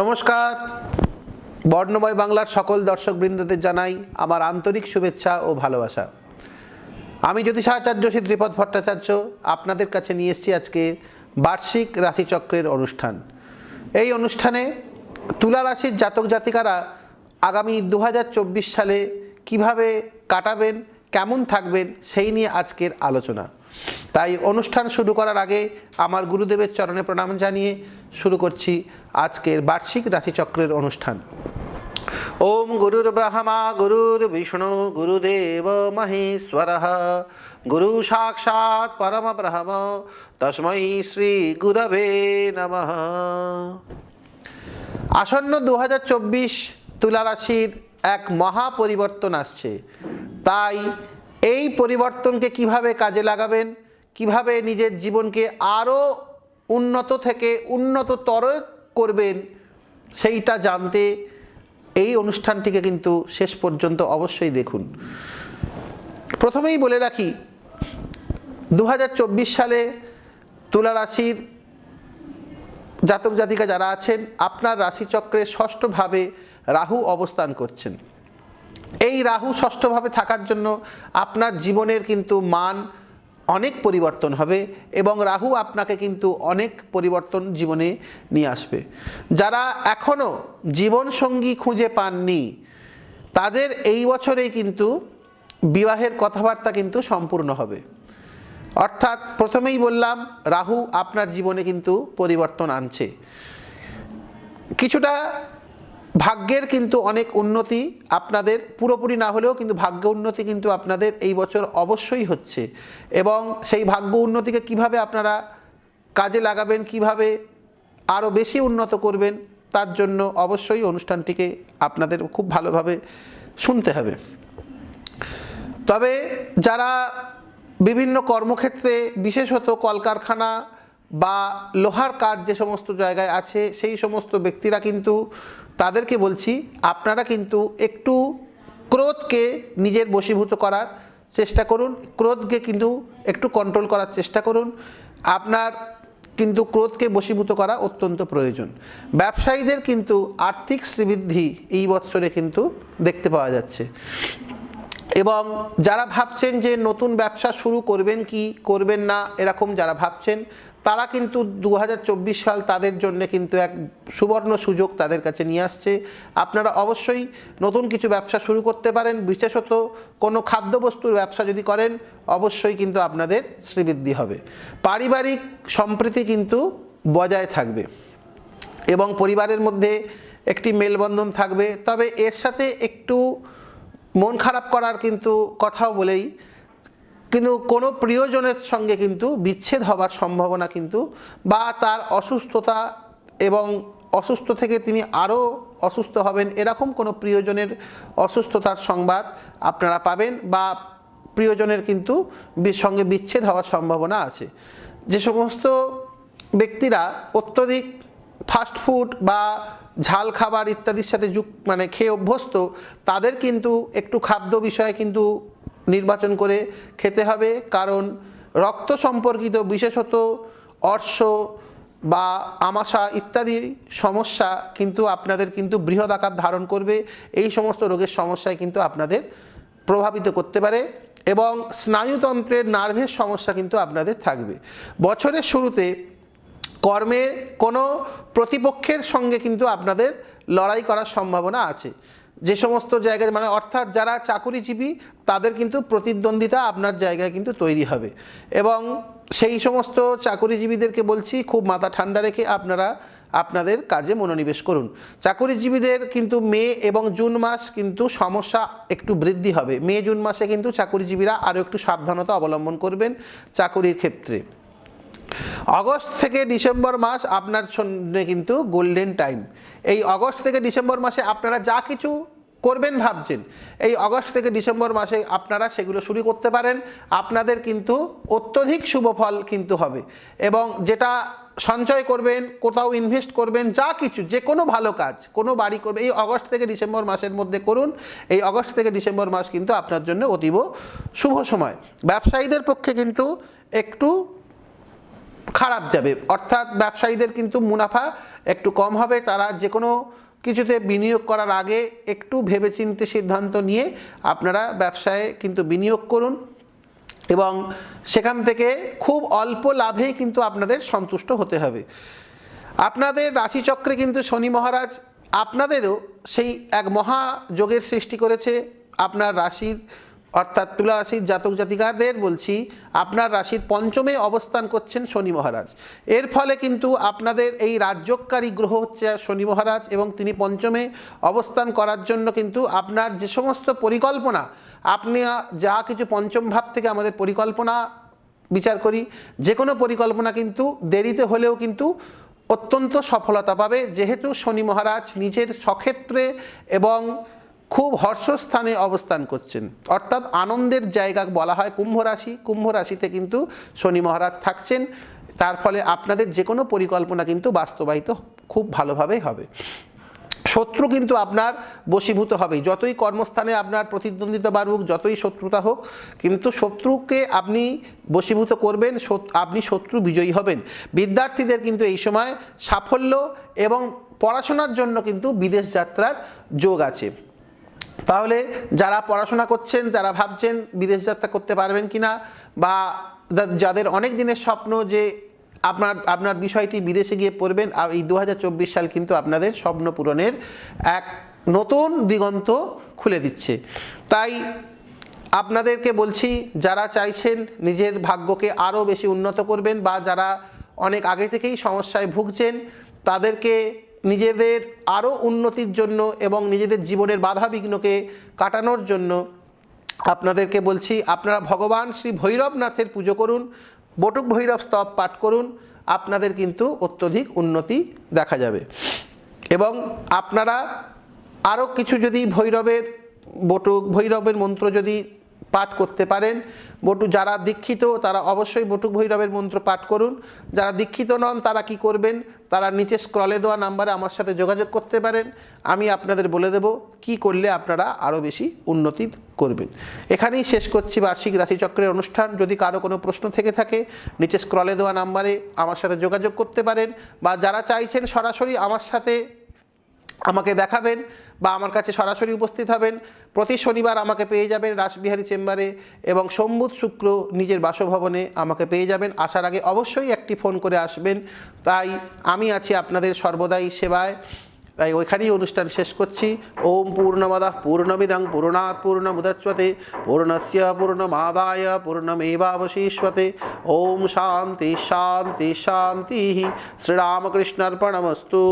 নমস্কার। বর্ণময় বাংলার সকল দর্শকবৃন্দদের জানাই আমার আন্তরিক শুভেচ্ছা ও ভালোবাসা। আমি জ্যোতিষাচার্য শ্রী ত্রিপদ ভট্টাচার্য আপনাদের কাছে নিয়ে এসেছি আজকে বার্ষিক রাশিচক্রের অনুষ্ঠান। এই অনুষ্ঠানে তুলা রাশির জাতক জাতিকারা আগামী দু হাজার চব্বিশ সালে কীভাবে কাটাবেন, কেমন থাকবেন সেই নিয়ে আজকের আলোচনা। তাই অনুষ্ঠান শুরু করার আগে আমার গুরুদেবের চরণে প্রণাম জানিয়ে শুরু করছি আজকের বার্ষিক রাশিচক্রের অনুষ্ঠান। ওম গুরুর ব্রহ্মা, গুরুর বিষ্ণু, গুরুদেব মহেশ্বর। গুরু সাক্ষাৎ পরম ব্রহ্ম, তস্মৈ শ্রী গুরবে নমঃ। আসন্ন দু তুলা রাশির এক মহা পরিবর্তন আসছে। তাই এই পরিবর্তনকে কীভাবে কাজে লাগাবেন? কীভাবে নিজের জীবনকে আরও উন্নত থেকে উন্নততর করবেন? সেইটা জানতে এই অনুষ্ঠানটিকে কিন্তু শেষ পর্যন্ত অবশ্যই দেখুন। প্রথমেই বলে রাখি দু হাজার চব্বিশ সালে তুলা রাশির জাতক জাতিকা যারা আছেন, আপনার রাশিচক্রে ষষ্ঠভাবে রাহু অবস্থান করছেন। এই রাহু ষষ্ঠভাবে থাকার জন্য আপনার জীবনের কিন্তু মান অনেক পরিবর্তন হবে এবং রাহু আপনাকে কিন্তু অনেক পরিবর্তন জীবনে নিয়ে আসবে। যারা এখনও জীবনসঙ্গী খুঁজে পাননি, তাদের এই বছরেই কিন্তু বিবাহের কথাবার্তা কিন্তু সম্পূর্ণ হবে। অর্থাৎ প্রথমেই বললাম, রাহু আপনার জীবনে কিন্তু পরিবর্তন আনছে। কিছুটা ভাগ্যের কিন্তু অনেক উন্নতি আপনাদের, পুরোপুরি না হলেও কিন্তু ভাগ্য উন্নতি কিন্তু আপনাদের এই বছর অবশ্যই হচ্ছে। এবং সেই ভাগ্য উন্নতিকে কীভাবে আপনারা কাজে লাগাবেন, কীভাবে আরও বেশি উন্নত করবেন, তার জন্য অবশ্যই অনুষ্ঠানটিকে আপনাদের খুব ভালোভাবে শুনতে হবে। তবে যারা বিভিন্ন কর্মক্ষেত্রে, বিশেষত কলকারখানা বা লোহার কাজ যে সমস্ত জায়গায় আছে, সেই সমস্ত ব্যক্তিরা কিন্তু তাদেরকে বলছি, আপনারা কিন্তু একটু ক্রোধকে নিজের বশীভূত করার চেষ্টা করুন, ক্রোধকে কিন্তু একটু কন্ট্রোল করার চেষ্টা করুন। আপনার কিন্তু ক্রোধকে বশীভূত করা অত্যন্ত প্রয়োজন। ব্যবসায়ীদের কিন্তু আর্থিক শ্রীবৃদ্ধি এই বৎসরে কিন্তু দেখতে পাওয়া যাচ্ছে। এবং যারা ভাবছেন যে নতুন ব্যবসা শুরু করবেন কি, করবেন না, এরকম যারা ভাবছেন তারা কিন্তু দু হাজার চব্বিশ সাল তাদের জন্য কিন্তু এক সুবর্ণ সুযোগ তাদের কাছে নিয়ে আসছে। আপনারা অবশ্যই নতুন কিছু ব্যবসা শুরু করতে পারেন, বিশেষত কোনো খাদ্যবস্তুর ব্যবসা যদি করেন, অবশ্যই কিন্তু আপনাদের শ্রীবৃদ্ধি হবে। পারিবারিক সম্প্রীতি কিন্তু বজায় থাকবে এবং পরিবারের মধ্যে একটি মেলবন্ধন থাকবে। তবে এর সাথে একটু মন খারাপ করার কিন্তু কথাও বলেই কিন্তু কোনো প্রিয়জনের সঙ্গে কিন্তু বিচ্ছেদ হবার সম্ভাবনা কিন্তু বা তার অসুস্থতা এবং অসুস্থ থেকে তিনি আরও অসুস্থ হবেন এরকম কোনো প্রিয়জনের অসুস্থতার সংবাদ আপনারা পাবেন বা প্রিয়জনের কিন্তু সঙ্গে বিচ্ছেদ হওয়ার সম্ভাবনা আছে। যে সমস্ত ব্যক্তিরা অত্যধিক ফাস্ট ফুড বা ঝাল খাবার ইত্যাদির সাথে যুক্ত মানে খেয়ে অভ্যস্ত, তাদের কিন্তু একটু খাদ্য বিষয়ে কিন্তু নির্বাচন করে খেতে হবে, কারণ রক্ত সম্পর্কিত বিশেষত অর্শ বা আমাশা ইত্যাদি সমস্যা কিন্তু আপনাদের কিন্তু বৃহৎ আকার ধারণ করবে। এই সমস্ত রোগের সমস্যায় কিন্তু আপনাদের প্রভাবিত করতে পারে এবং স্নায়ুতন্ত্রের নার্ভের সমস্যা কিন্তু আপনাদের থাকবে। বছরের শুরুতে কর্মের কোনো প্রতিপক্ষের সঙ্গে কিন্তু আপনাদের লড়াই করার সম্ভাবনা আছে। যে সমস্ত জায়গায় মানে অর্থাৎ যারা চাকুরিজীবী, তাদের কিন্তু প্রতিদ্বন্দ্বিতা আপনার জায়গায় কিন্তু তৈরি হবে। এবং সেই সমস্ত চাকুরিজীবীদেরকে বলছি, খুব মাথা ঠান্ডা রেখে আপনারা আপনাদের কাজে মনোনিবেশ করুন। চাকুরিজীবীদের কিন্তু মে এবং জুন মাস কিন্তু সমস্যা একটু বৃদ্ধি হবে। মে, জুন মাসে কিন্তু চাকুরিজীবীরা আরও একটু সাবধানতা অবলম্বন করবেন চাকুরির ক্ষেত্রে। আগস্ট থেকে ডিসেম্বর মাস আপনার জন্য কিন্তু গোল্ডেন টাইম। এই আগস্ট থেকে ডিসেম্বর মাসে আপনারা যা কিছু করবেন ভাবছেন, এই আগস্ট থেকে ডিসেম্বর মাসে আপনারা সেগুলো শুরু করতে পারেন। আপনাদের কিন্তু অত্যধিক শুভ ফল কিন্তু হবে এবং যেটা সঞ্চয় করবেন, কোথাও ইনভেস্ট করবেন, যা কিছু, যে কোনো ভালো কাজ, কোনো বাড়ি করবে এই আগস্ট থেকে ডিসেম্বর মাসের মধ্যে করুন। এই আগস্ট থেকে ডিসেম্বর মাস কিন্তু আপনার জন্য অতীব শুভ সময়। ব্যবসায়ীদের পক্ষে কিন্তু একটু খারাপ যাবে। অর্থাৎ ব্যবসায়ীদের কিন্তু মুনাফা একটু কম হবে। তারা যে কোনো কিছুতে বিনিয়োগ করার আগে একটু ভেবেচিন্তে সিদ্ধান্ত নিয়ে আপনারা ব্যবসায় কিন্তু বিনিয়োগ করুন এবং সেখান থেকে খুব অল্প লাভেই কিন্তু আপনাদের সন্তুষ্ট হতে হবে। আপনাদের রাশিচক্রে কিন্তু শনি মহারাজ আপনাদেরও সেই এক মহা যোগের সৃষ্টি করেছে। আপনার রাশির অর্থাৎ তুলা রাশির জাতক জাতিকাদের বলছি, আপনার রাশির পঞ্চমে অবস্থান করছেন শনি মহারাজ। এর ফলে কিন্তু আপনাদের এই রাজ্যকারী গ্রহ হচ্ছে শনি মহারাজ এবং তিনি পঞ্চমে অবস্থান করার জন্য কিন্তু আপনার যে সমস্ত পরিকল্পনা, আপনি যা কিছু পঞ্চম ভাব থেকে আমাদের পরিকল্পনা বিচার করি, যে কোনো পরিকল্পনা কিন্তু দেরিতে হলেও কিন্তু অত্যন্ত সফলতা পাবে। যেহেতু শনি মহারাজ নিজের সক্ষেত্রে এবং খুব হর্ষস্থানে অবস্থান করছেন। অর্থাৎ আনন্দের জায়গা বলা হয় কুম্ভ রাশি। কুম্ভ রাশিতে কিন্তু শনি মহারাজ থাকছেন। তার ফলে আপনাদের যে কোনো পরিকল্পনা কিন্তু বাস্তবায়িত খুব ভালোভাবেই হবে। শত্রু কিন্তু আপনার বশীভূত হবেই। যতই কর্মস্থানে আপনার প্রতিদ্বন্দ্বিতা বাড়ুক, যতই শত্রুতা হোক, কিন্তু শত্রুকে আপনি বশীভূত করবেন আপনি শত্রু বিজয়ী হবেন। বিদ্যার্থীদের কিন্তু এই সময় সাফল্য এবং পড়াশোনার জন্য কিন্তু বিদেশ যাত্রার যোগ আছে। তাহলে যারা পড়াশোনা করছেন, যারা ভাবছেন বিদেশ যাত্রা করতে পারবেন কি না বা যাদের অনেক দিনের স্বপ্ন যে আপনার আপনার বিষয়টি বিদেশে গিয়ে পড়বেন আর এই দু হাজার চব্বিশ সাল কিন্তু আপনাদের স্বপ্ন পূরণের এক নতুন দিগন্ত খুলে দিচ্ছে। তাই আপনাদেরকে বলছি, যারা চাইছেন নিজের ভাগ্যকে আরও বেশি উন্নত করবেন, বা যারা অনেক আগে থেকেই সমস্যায় ভুগছেন, তাদেরকে নিজেদের আরও উন্নতির জন্য এবং নিজেদের জীবনের বাধা বিঘ্নকে কাটানোর জন্য আপনাদেরকে বলছি, আপনারা ভগবান শ্রী ভৈরবনাথের পুজো করুন, বটুক ভৈরব স্তব পাঠ করুন, আপনাদের কিন্তু অত্যধিক উন্নতি দেখা যাবে। এবং আপনারা আরও কিছু যদি ভৈরবের বটুক, ভৈরবের মন্ত্র যদি পাঠ করতে পারেন। বটু, যারা দীক্ষিত, তারা অবশ্যই বটুক ভৈরবের মন্ত্র পাঠ করুন। যারা দীক্ষিত নন, তারা কি করবেন? তারা নিচে স্ক্রলে দেওয়া নাম্বারে আমার সাথে যোগাযোগ করতে পারেন। আমি আপনাদের বলে দেব কি করলে আপনারা আরও বেশি উন্নতি করবেন। এখানেই শেষ করছি বার্ষিক রাশিচক্রের অনুষ্ঠান। যদি কারও কোনো প্রশ্ন থেকে থাকে, নিচে স্ক্রলে দেওয়া নাম্বারে আমার সাথে যোগাযোগ করতে পারেন। বা যারা চাইছেন সরাসরি আমার সাথে আমাকে দেখাবেন বা আমার কাছে সরাসরি উপস্থিত হবেন। প্রতি শনিবার আমাকে পেয়ে যাবেন রাসবিহারী চেম্বারে এবং সোমবুধ শুক্র নিজের বাসভবনে আমাকে পেয়ে যাবেন। আসার আগে অবশ্যই একটি ফোন করে আসবেন। তাই আমি আছি আপনাদের সর্বদাই সেবায়। তাই ওইখানেই অনুষ্ঠান শেষ করছি। ওম পূর্ণমদঃ পূর্ণমিদং পূর্ণাৎ পূর্ণমুদচ্যতে পূর্ণস্য পূর্ণমাদায় পূর্ণমেবাবশিষ্যতে। ওম শান্তি শান্তি শান্তি। শ্রীরামকৃষ্ণার্পণমস্তু।